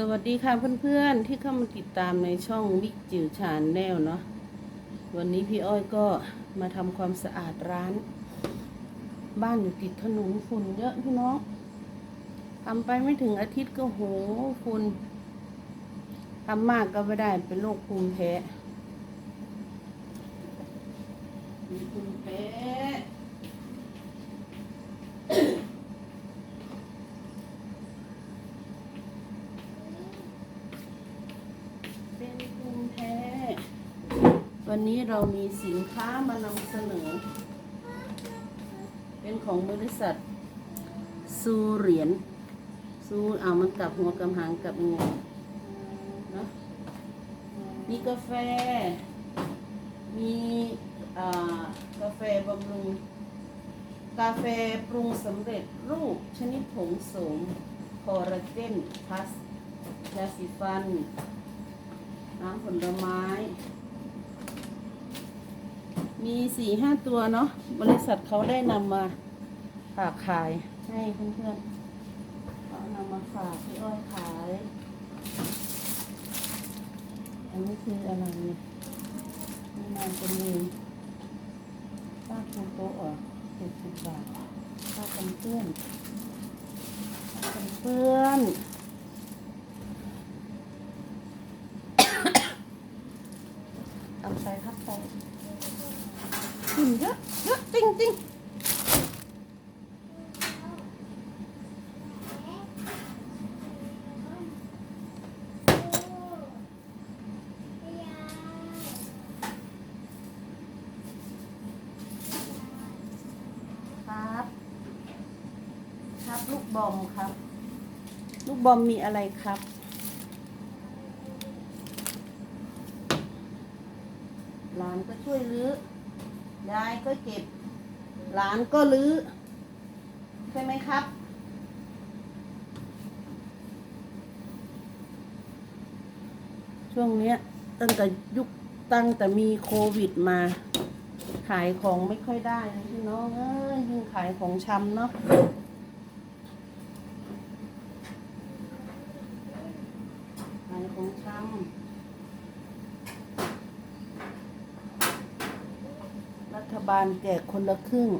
สวัสดีค่ะเพื่อนๆที่เข้ามาติดตามในช่องวิกจิ๋วชานแนลเนาะวันนี้พี่อ้อยก็มาทำความสะอาดร้าน บ้านอยู่ติดถนนฝุ่นเยอะพี่น้องทำไปไม่ถึงอาทิตย์ก็โหฝุ่นทำมากก็ไม่ได้เป็นโรคภูมิแพ้มีภูมิแพ้ เป็นภูมิแพ้ วันนี้เรามีสินค้ามานำเสนอ เป็นของบริษัทซูเหรียญซูเอามันกลับหัวกำหางกลับงวเนาะมีกาแฟ มีกาแฟบำรุง กาแฟปรุงสำเร็จรูปชนิดผงสมคอลลาเจนพลัสยาสีฟัน น้ำผลไม้ มีสี่ห้าตัวเนาะบริษัทเขาได้นำมาฝากขายให้เพื่อนๆเขานำมาฝากพี่อ้อยขาย อันนี้คืออะไรเนี่ยนี่มันเป็นเงินป้าคูโต๊ะอะเจ็ดสิบบาทป้ากันเพื่อนป้ากันเพื่อน เอาใส่ครับใส่ขึ้นเยอะเยอะ จริงจริงครับ ครับลูกบอมครับ ลูกบอมมีอะไรครับหลานก็ช่วยรื้อยายก็เก็บ หลานก็รื้อ ใช่ไหมครับ ช่วงเนี้ย ตั้งแต่ยุคตั้งแต่มีโควิดมา ขายของไม่ค่อยได้เลยพี่น้องเอ้ยยิ่งขายของชำเนาะขายของชำ รั ฐบาลแจกคนละครึ่ง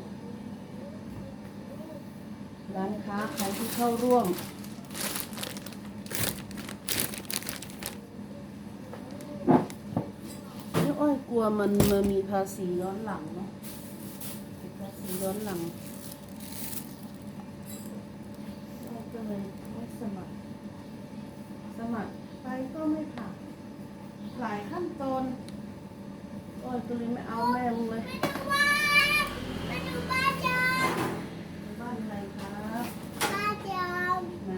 ร้านค้าใครที่เข้าร่วมนี่อ้อยกลัวมันมันมีภาษีย้อนหลังเนาะภาษีย้อนหลังก็เลยไม่สมัคร สมัครไปก็ไม่ผ่านหลายขั้นตอน อ้อยก็เลยไม่เอาแม่มึงเลยมาดูบ้านจอมบ้านอะไรครับบ้านจอมไหน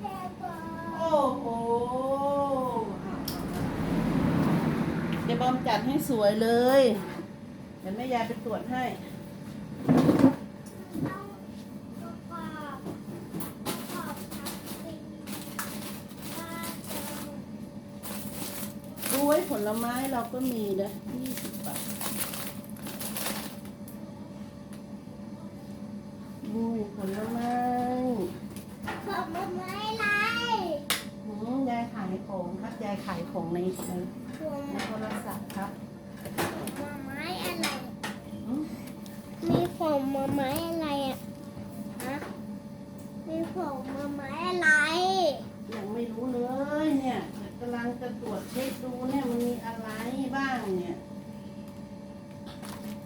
แค่บอโอ้โหเดี๋ยวบอมจัดให้สวยเลย เดี๋ยวแม่ยายไปตรวจให้ ต้องประกอบประกอบทับเป็นบ้านจอม ดูไว้ผ ลไม้เราก็มีนะยี่สิบบาทดูผลไม้ขอบมันไม้ไรหืมยายขายของครับยายขายของในในถั่วในโทรศัพท์ครับมาไม้อะไรหืมมีผมมาไม้อะไรอะฮะมีผมมาไม้อะไรยังไม่รู้เลยเนี่ยเดี๋ยว กำลังจะตรวจเช็คดูเนี่ยมันมีอะไรบ้างเนี่ย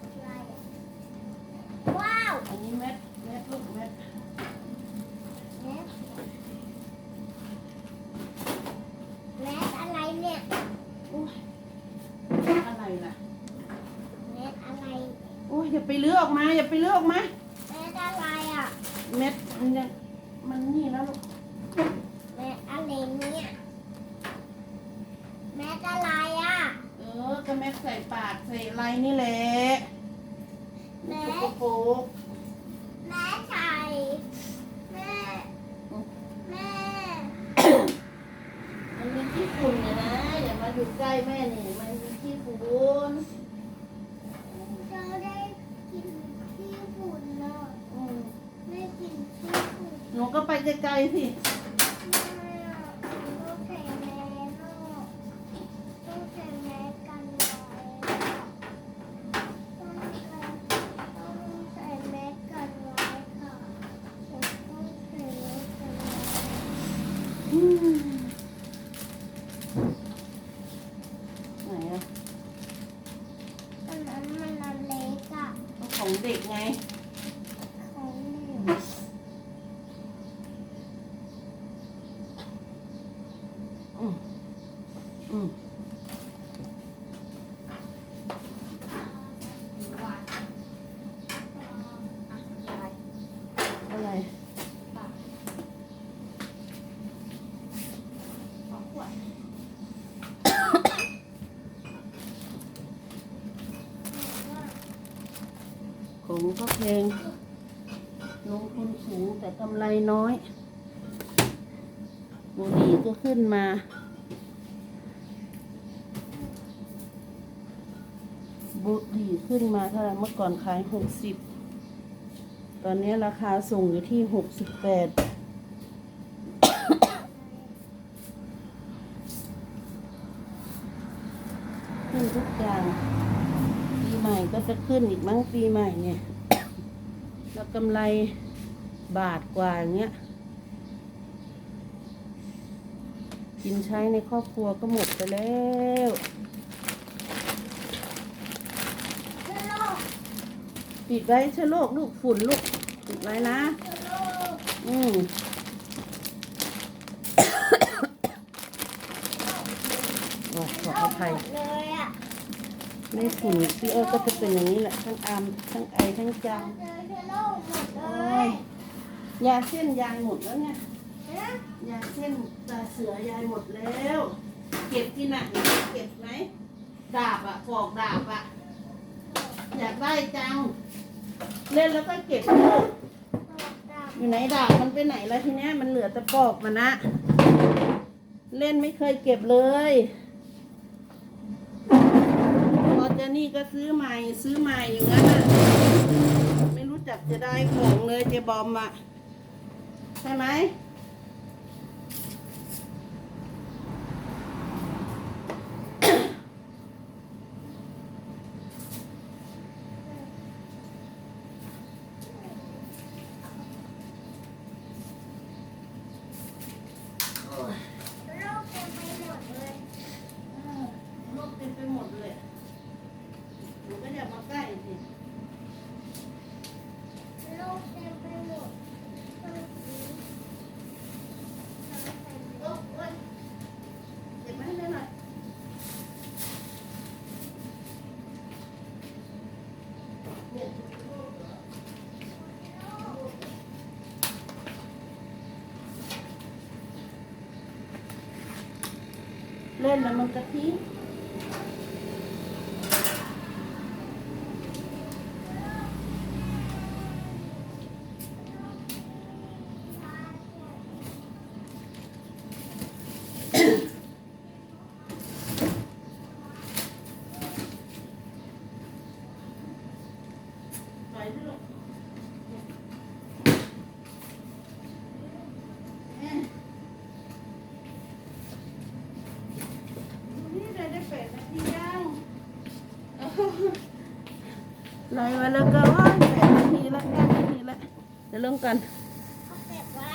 อะไรอะว้าวอันนี้เม็ดเม็ดลูกเม็ดแมสแมสอะไรเนี่ยอุ้ยอะไรล่ะแมสอะไรอุ้ยอย่าไปเลือกออกมาอย่าไปเลือกออกมาแมสอะไรอะ เม็ดมันยังมันนี่แล้วลูก แมสอะไรเนี่ยแมสอะไรอะ เออก็เม็ดใส่ปาก ใส่อะไรนี่แหละแม่สกปรกแม่ไก่แม่ แม่ มันมีขี้ฝุ่นเนี่ยนะ อย่ามาอยู่ใกล้แม่นี่ มันมีขี้ฝุ่นเราได้กินขี้ฝุ่นเนอะอืมไม่กินขี้ฝุ่นหนูก็ก็ไปไกลๆสิ เด็กไงหนู อืมอืมอะไร ของก็แพงลงทุนสูงแต่กำไรน้อยบุหรี่ก็ขึ้นมา บุหรี่ขึ้นมาเท่าไรเมื่อก่อนขายหกสิบตอนนี้ราคาส่งอยู่ที่หกสิบแปด ขึ้นทุกอย่าง ปีใหม่ก็ จะขึ้นอีกมั้งปีใหม่เนี่ย แล้วกำไรบาทกว่าอย่างเงี้ย กินใช้ในครอบครัวก็หมดไปแล้วปิดไว้เชื้อโรคลูกฝุ่นลูกปิดไว้นะ อืมโอ้ขออภัยหมดเลยอะ ไม่ฝุ่นพี่เอ้ยก็จะเป็นอย่างนี้แหละทั้งอามทั้งไอทั้งจามโอ้ยยาเส้นยายหมดแล้วเนี่ยยาเส้นตาเสือยายหมดแล้ว เก็บที่ไหนเก็บไหมดาบอะปอกดาบอะอยากได้จัง เล่นแล้วก็เก็บลูกอยู่ไหนดาบมันไปไหนแล้วทีเนี้ยมันเหลือแต่ปอกมันนะ เล่นไม่เคยเก็บเลย จะนี่ก็ซื้อใหม่ซื้อใหม่อย่างนั้นอะไม่รู้จักจะได้ของเลยเจบอมอะใช่ไหม โรคเต็มไปหมดเลย โรคเต็มไปหมดเลยหนูก็อ ย่ามาใกล้สิโรคเต็มไปหมดโอ๊ยโอ๊ยเก็บมาให้แม่หน่อยเนี่ยเล่นแล้วมันกระทิ้ง ไปที่ลูกเอ๊ะนี่ได้ได้แปดนาทียัง ไล่มาแล้วก็แปดนาทีละแก้านาทีละเดี๋ยวลงกัน